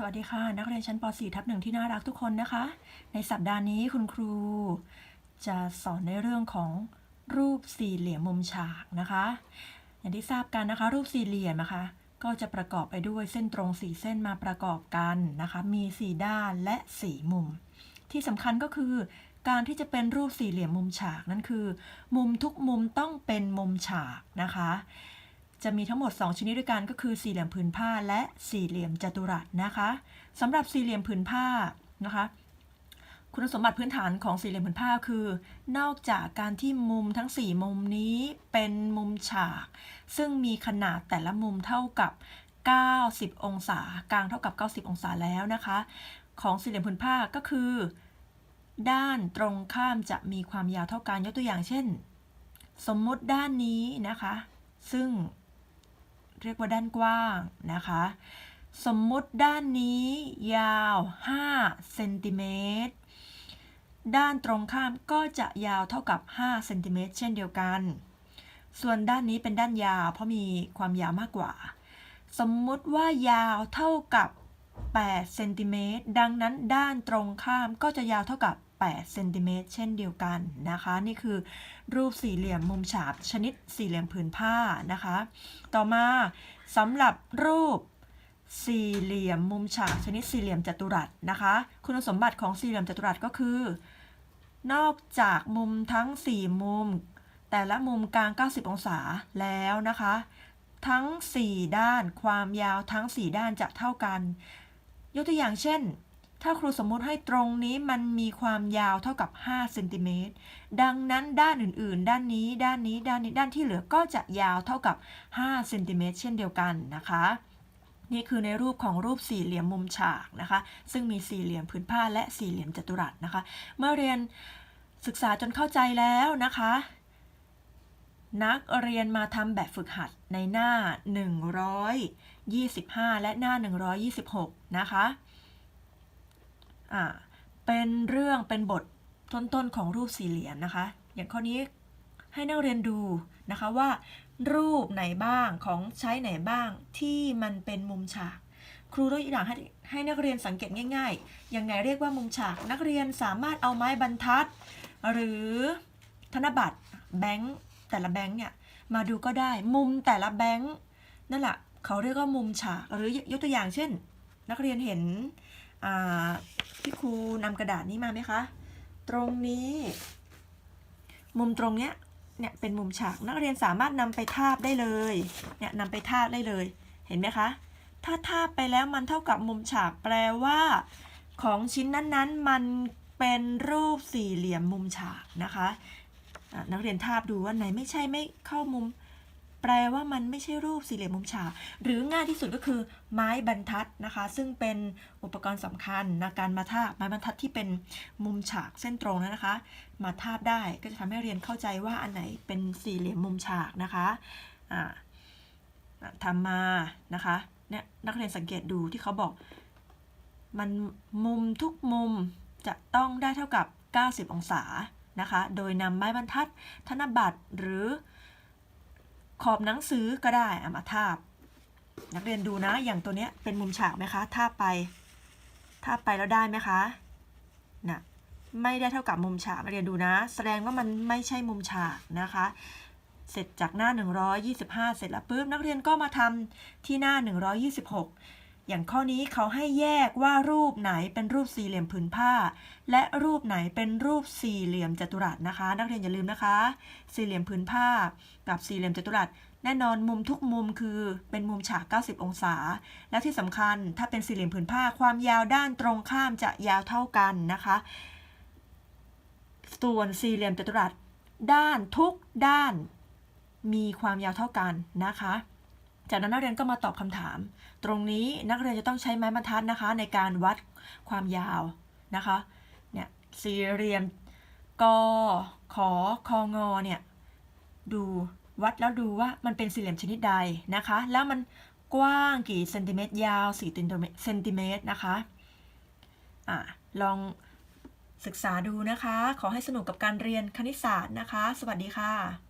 สวัสดีค่ะ นักเรียนชั้นป .4 ทับหนึ่งที่น่ารักทุกคนนะคะ ในสัปดาห์นี้คุณครู จะสอนในเรื่องของรูปสี่เหลี่ยมมุมฉากนะคะ อย่างที่ทราบกันนะคะ รูปสี่เหลี่ยมนะคะก็จะประกอบไปด้วยเส้นตรงสี่เส้นมาประกอบกันนะคะ มีสี่ด้านและสี่มุม ที่สำคัญก็คือการที่จะเป็นรูปสี่เหลี่ยมมุมฉากนั่นคือ มุมทุกมุมต้องเป็นมุมฉากนะคะ จะมีทั้งหมด 2 ชนิดด้วยกันก็คือสี่เหลี่ยมผืนผ้าและสี่เหลี่ยมจัตุรัสนะคะสำหรับสี่เหลี่ยมผืนผ้านะคะคุณสมบัติพื้นฐานของสี่เหลี่ยมผืนผ้าคือ นอกจากการที่มุมทั้ง 4 มุมนี้เป็นมุมฉาก ซึ่งมีขนาดแต่ละมุมเท่ากับ 90 องศากลางเท่ากับ 90 องศาแล้วนะคะ ของสี่เหลี่ยมผืนผ้าก็คือ ด้านตรงข้ามจะมีความยาวเท่ากันยกตัวอย่างเช่น สมมุติด้านนี้นะคะ ซึ่ง เรียกว่าด้านกว้างนะคะ สมมุติด้านนี้ยาว5เซนติเมตร ด้านตรงข้ามก็จะยาวเท่ากับ5เซนติเมตรเช่นเดียวกัน ส่วนด้านนี้เป็นด้านยาว เพราะมีความยาวมากกว่า สมมุติว่ายาวเท่ากับ8เซนติเมตร ดังนั้นด้านตรงข้ามก็จะยาวเท่ากับ 8เซนติเมตรเช่นเดียวกันนะคะ นี่คือรูปสี่เหลี่ยมมุมฉากชนิดสี่เหลี่ยมผืนผ้านะคะ ต่อมาสำหรับรูปสี่เหลี่ยมมุมฉากชนิดสี่เหลี่ยมจัตุรัสนะคะ คุณสมบัติของสี่เหลี่ยมจัตุรัสก็คือ นอกจากมุมทั้ง 4 มุม แต่ละมุมกลาง 90 องศาแล้วนะคะ ทั้ง 4 ด้านความยาวทั้ง 4 ด้านจะเท่ากัน ยกตัวอย่างเช่น ถ้าครูสมมุติให้ตรงนี้มันมีความยาวเท่ากับ 5 เซนติเมตร ดังนั้นด้านอื่นๆ ด้านนี้ ด้านนี้ ด้านนี้ ด้านที่เหลือก็จะยาวเท่ากับ 5 เซนติเมตรเช่นเดียวกันนะคะ นี่คือในรูปของรูปสี่เหลี่ยมมุมฉากนะคะ ซึ่งมีสี่เหลี่ยมผืนผ้าและสี่เหลี่ยมจัตุรัสนะคะ เมื่อเรียนศึกษาจนเข้าใจแล้วนะคะ นักเรียนมาทำแบบฝึกหัดในหน้า 125 และหน้า 126 นะคะ อ่าเป็นเรื่องเป็นบทต้นๆของรูปสี่เหลี่ยมนะคะ อย่างข้อนี้ให้นักเรียนดูนะคะว่า รูปไหนบ้างของใช้ไหนบ้างที่มันเป็นมุมฉาก ครูยกตัวอย่างให้ให้นักเรียนสังเกตง่ายๆ อย่างไงเรียกว่ามุมฉาก นักเรียนสามารถเอาไม้บรรทัด หรือธนบัตรแบงค์แต่ละแบงค์เนี่ยมาดูก็ได้มุมแต่ละแบงค์นั่นแหละเขาเรียกว่ามุมฉากหรือยกตัวอย่างเช่น นักเรียนเห็น อ่าที่ครูนำกระดาษนี้มาไหมคะ ตรงนี้ มุมตรงเนี้ยเนี่ยเป็นมุมฉากนักเรียนสามารถนำไปทาบได้เลยเนี่ยนำไปทาบได้เลยเห็นไหมคะ ถ้าทาบไปแล้วมันเท่ากับมุมฉากแปลว่า ของชิ้นนั้นๆ มันเป็นรูปสี่เหลี่ยมมุมฉากนะคะะนักเรียนทาบดูว่าไหนไม่ใช่ไม่เข้ามุม แปลว่ามันไม่ใช่รูปสี่เหลี่ยมมุมฉากหรือง่ายที่สุดก็คือไม้บรรทัดนะคะ ซึ่งเป็นอุปกรณ์สำคัญในการมาทาบไม้บรรทัดที่เป็นมุมฉากเส้นตรงนั้นะคะ มาทาบได้ก็จะทำให้เรียนเข้าใจว่าอันไหนเป็นสี่เหลี่ยมมุมฉากนะคะอ่าอะทำมานะคะเนี่ยนักเรียนสังเกตดูที่เขาบอก มันมุมทุกมุมจะต้องได้เท่ากับ 90 องศานะคะ โดยนำไม้บรรทัด ธนบัตรหรือ ขอบหนังสือก็ได้เอามาทาบ นักเรียนดูนะ อย่างตัวเนี้ยเป็นมุมฉากไหมคะทาบไปทาบไปแล้วได้ไหมคะน่ะไม่ได้เท่ากับมุมฉากนักเรียนดูนะ แสดงว่ามันไม่ใช่มุมฉากนะคะ เสร็จจากหน้า 125 เสร็จแล้วปุ๊บนักเรียนก็มาทำที่หน้า 126 อย่างข้อนี้เขาให้แยกว่ารูปไหนเป็นรูปสี่เหลี่ยมผืนผ้า และรูปไหนเป็นรูปสี่เหลี่ยมจัตุรัสนะคะ นักเรียนอย่าลืมนะคะ สี่เหลี่ยมผืนผ้า กับสี่เหลี่ยมจัตุรัสแน่นอนมุมทุกมุมคือเป็นมุมฉาก 90 องศา และที่สำคัญถ้าเป็นสี่เหลี่ยมผืนผ้าความยาวด้านตรงข้ามจะยาวเท่ากันนะคะ ส่วนสี่เหลี่ยมจัตุรัส ด้านทุกด้าน มีความยาวเท่ากันนะคะ จากนั้นนักเรียนก็มาตอบคำถาม ตรงนี้นักเรียนจะต้องใช้ไม้บรรทัดนะคะ ในการวัดความยาวนะคะเนี่ยสี่เหลี่ยมกขอคองอเนี่ยดูวัดแล้วดูว่ามันเป็นสี่เหลี่ยมชนิดใดนะคะ แล้วมันกว้างกี่เซนติเมตรยาว4เซนติเมตรนะคะอะลองศึกษาดูนะคะ ขอให้สนุกกับการเรียนคณิตศาสตร์นะคะ สวัสดีค่ะ